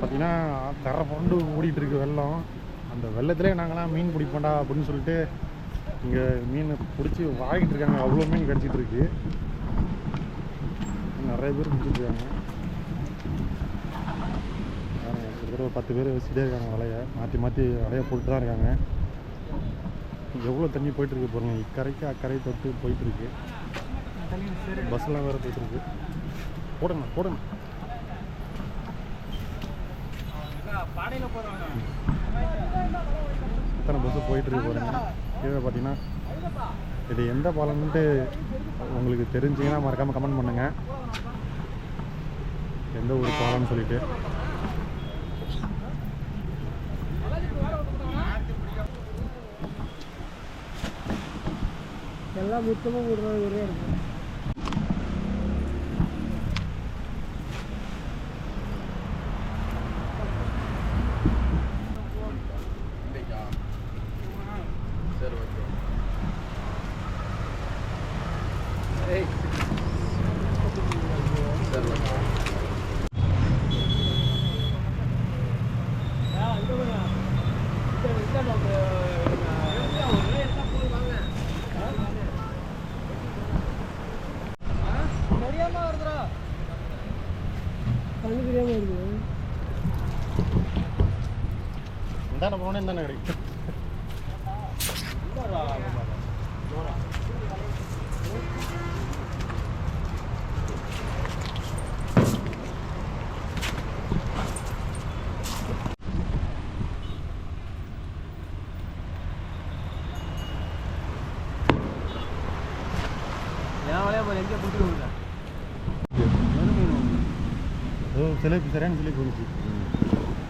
பார்த்தீங்கன்னா கரை புரண்டு ஓடிட்டு இருக்கு வெள்ளம். அந்த வெள்ளத்திலே நாங்களாம் மீன் பிடிப்போண்டா அப்படின்னு சொல்லிட்டு இங்கே மீன் பிடிச்சி வாங்கிட்டு இருக்காங்க. அவ்வளோ மீன் கிடச்சிட்டு இருக்கு. நிறைய பேர் பிடிச்சிட்டு இருக்காங்க. கிட்டத்தட்ட ஒரு பத்து பேர் வச்சுட்டே இருக்காங்க வலையை. மாற்றி மாற்றி வலையை போட்டு தான் இருக்காங்க. எவ்வளோ தண்ணி போயிட்டு இருக்கு இக்கரைக்கு அக்கறை தொட்டு போயிட்டு இருக்கு. பஸ்லாம் வேறு போயிட்டுருக்கு போடுங்க போடுங்க. எத்தனை பஸ்ஸு போயிட்டு இருக்கு பாருங்க. கீழே பார்த்தீங்கன்னா இது எந்த பாலம்ன்ட்டு உங்களுக்கு தெரிஞ்சிங்கன்னா மறக்காமல் கமெண்ட் பண்ணுங்க. எந்த ஊர் பாலம்னு சொல்லிட்டு. எல்லாம் மொத்தமாக விடுறது ஒரே இருக்கும் கண்ணு தெரியாமல் இருக்குது இந்தாண்ட கிடைக்கும் என் வலையா போய் எங்கே பிடிச்சி கொடுக்குறேன் ஏதோ சிலைப்பு சரியான சிலைப்பு வந்துச்சு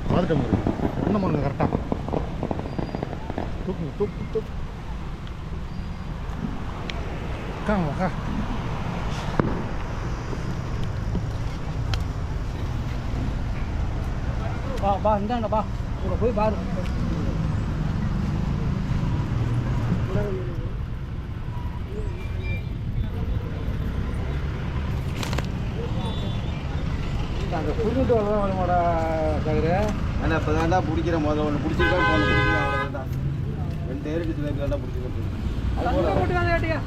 பார்த்துட்டோம் இருக்கு ஒன்றும் பண்ணுங்க கரெக்டாக தூக்குங்க தூக்கு தூக்கு உட்காங்க உக்கா பா பா இந்தாண்டா பா போய் பாரு. அங்கே புரிஞ்சுட்டு வரதான் வருமாடா கதிர ஆனால் இப்போ தான்டா பிடிக்கிற முதல்ல ஒன்று பிடிச்சிருக்கா ரெண்டு ஏறிட்டு சில தான் பிடிச்சிருக்கேன்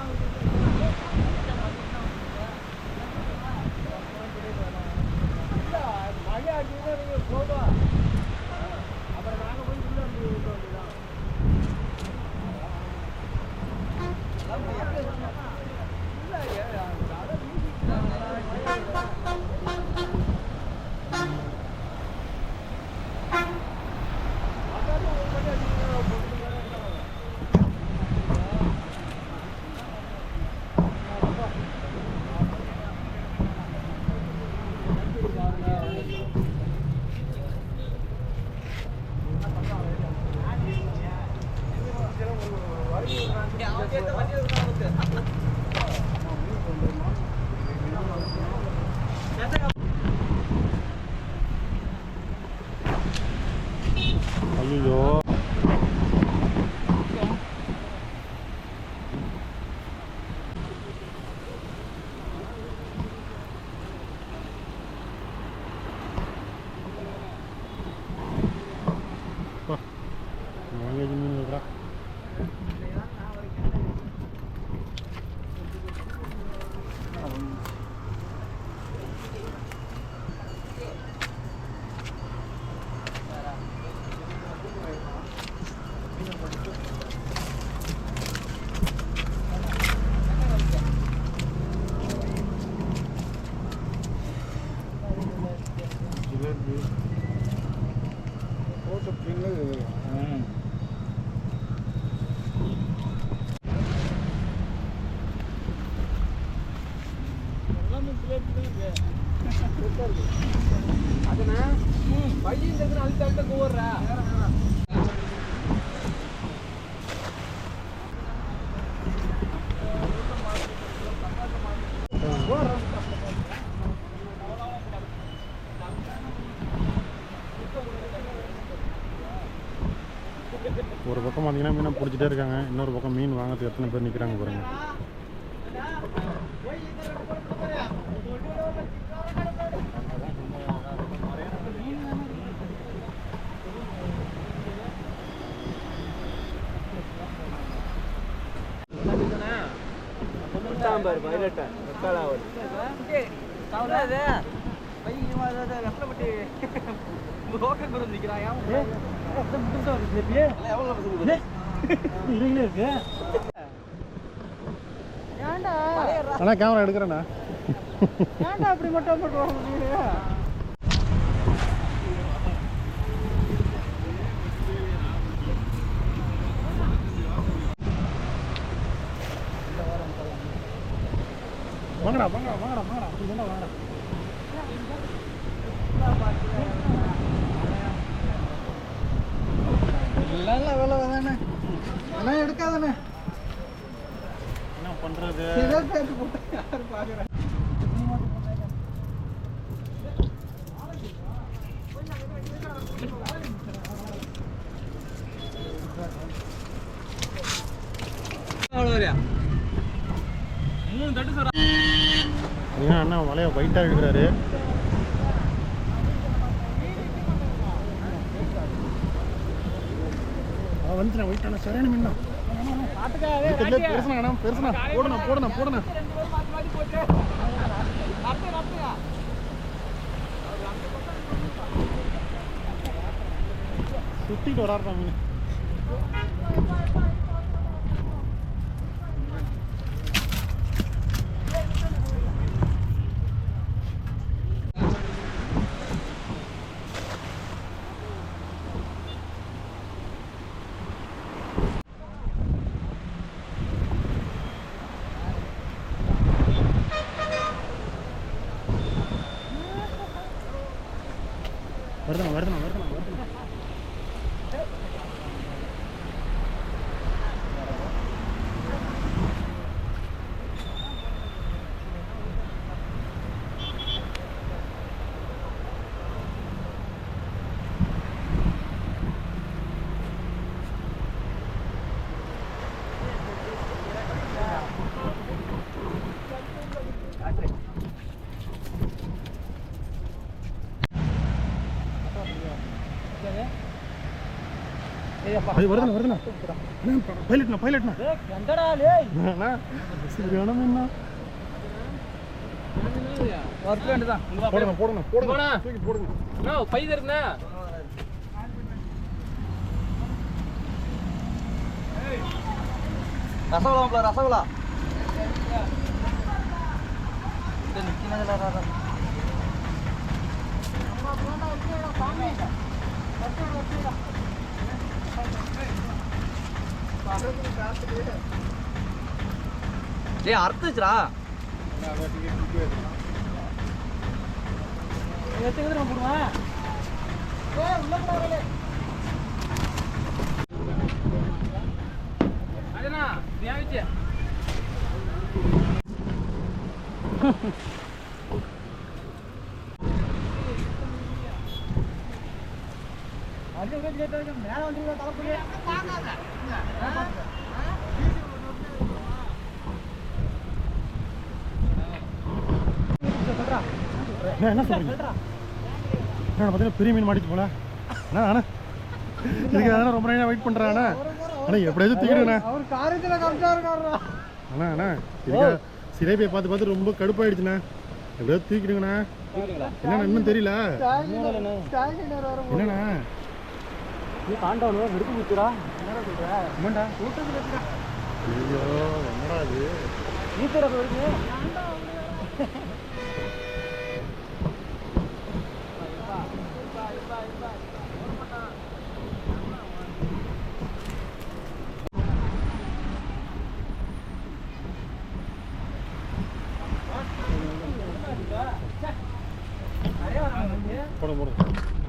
十斤，五十。பார்த்தீங்கன்னா மீனை பிடிச்சிட்டே இருக்காங்க. இன்னொரு பக்கம் மீன் வாங்கிறதுக்கு எத்தனை பேர் நிற்கிறாங்க பாருங்க. சாம்பார் பசங்க அண்ணா கேமரா எடுக்கிறேண்ணா. அப்படி மட்டும் பண்ணுவாங்க வாங்கடா வாங்கடா வாங்கடா வாங்கடா. வாங்கடா? நல்ல வேலை தானே? அண்ணா எடுக்காதானே என்ன பண்ணுறது யாரு ஏன்னா அண்ணா வலையை ஒயிட்டாக இருக்கிறாரு வந்துட்டேன் வெயிட் ஒயிட்டான சரியான மீன் பெருசுனா அண்ணா பெருசுனா போடுண்ணா போடுண்ணா போடுண்ணா. சுத்திட்டு வராருடா மீன். வருதுண்ணா வருதுண்ணா வருதுண்ணா. பைலட்ண்ணா பைலட்ண்ணா சரியான மீன்ண்ணா போடுங்க போடுங்க போடுங்க. தூக்கி போடுங்க. பை தருண்ணா ரசகுல்லா? ரசகுல்லா டேய் அறுத்துச்சுடா எத்தனை தடவை என்ன சொல்றீங்க? என்ன பார்த்தீங்கன்னா பெரிய மீன் மாட்டிச்சு போல. அண்ணா அண்ணா. இதுக்கு அண்ணா ரொம்ப நேரம் வெயிட் பண்ணுறேன் அண்ணா. அண்ணா எப்படியாவது தூக்கிடுண்ணா அவர் காரியத்துல அண்ணா அண்ணா. இதுக்கு சிலைப்பியை பார்த்து பார்த்து ரொம்ப கடுப்பாயிடுச்சுண்ணா. எப்படியாவது தூக்கிடுங்கண்ணா. என்னண்ணா இன்னும் தெரியல. என்னண்ணா? நீ காண்டவனு விடுப்பு குத்துடா. என்னடா சொல்ற? ஆமாண்டா கூட்டத்துல இருக்கா ஐயோ என்னடா இது? நீ தர இருக்கு போடுங்க போடுங்க